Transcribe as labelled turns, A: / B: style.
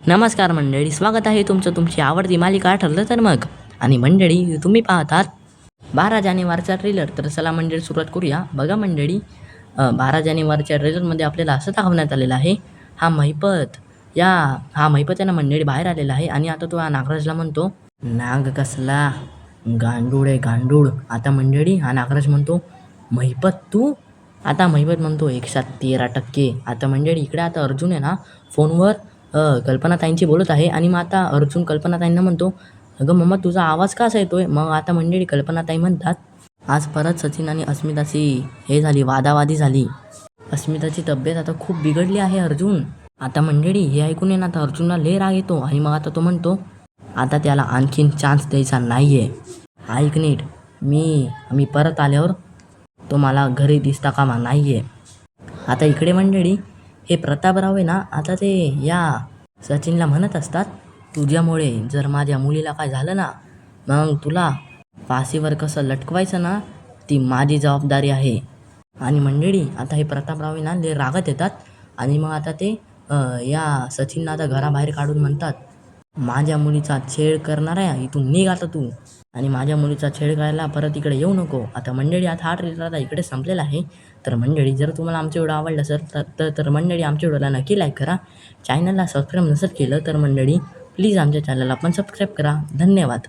A: नमस्कार मंडळी स्वागत आहे तुमचं तुमची आवडती मालिका ठरलं तर मग. आणि मंडळी तुम्ही पाहतात बारा जानेवारचा ट्रेलर तर चला मंडळी सुरुवात करूया. बघा मंडळी बारा जानेवारच्या ट्रेलरमध्ये आपल्याला असं दाखवण्यात आलेलं आहे हा महिपत. या हा महिपत यानं मंडळी बाहेर आलेला आहे. आणि आता तो हा नागराजला म्हणतो नाग कसला? गांडूळ आहे गांडूळ. आता मंडळी हा नागराज म्हणतो महिपत तू? आता महिपत म्हणतो एकशे तेरा टक्के. आता मंडळी इकडे आता अर्जुन आहे ना फोनवर कल्पनाताईंची बोलत आहे आणि मग आता अर्जुन कल्पनाताईंना म्हणतो अगं मम्मा तुझा आवाज कसा येतोय? मग आता मंडळी कल्पनाताई म्हणतात आज परत सचिन आणि अस्मिताची हे झाली वादावादी झाली. अस्मिताची तब्येत आता खूप बिघडली आहे अर्जुन. आता मंडळी हे ऐकून येणार ना आता अर्जुनला ले राग येतो आणि मग आता तो म्हणतो आता त्याला आणखीन चान्स द्यायचा नाही आहे ऐक नीट मी मी परत आल्यावर तो मला घरी दिसता कामा नाही आहे आता इकडे मंडळी हे प्रतापराव आहे ना आता ते या सचिनला म्हणत असतात तुझ्यामुळे जर माझ्या मुलीला काय झालं ना मग तुला फाशीवर कसं लटकवायचं ना ती माझी जबाबदारी आहे. आणि मंडळी आता हे प्रतापराव आहे ना ते रागत येतात. आणि मग आता ते या सचिनला आता घराबाहेर काढून म्हणतात माझ्या मुलीचा छेड करणार आहे इथून निघ आता तू. आणि माझ्या मुलीचा छेड करायला परत इकडे येऊ नको. आता मंडळी आता हा ट्रेलर आता इकडे संपलेला आहे. तर मंडळी जर तुम्हाला आमचा व्हिडिओ आवडला सर तर तर- तर मंडळी आमच्या व्हिडिओला नक्की लाईक करा. चॅनलला सबस्क्राईब नसेल केलं तर मंडळी प्लीज आमच्या चॅनलला पण सबस्क्राईब करा. धन्यवाद.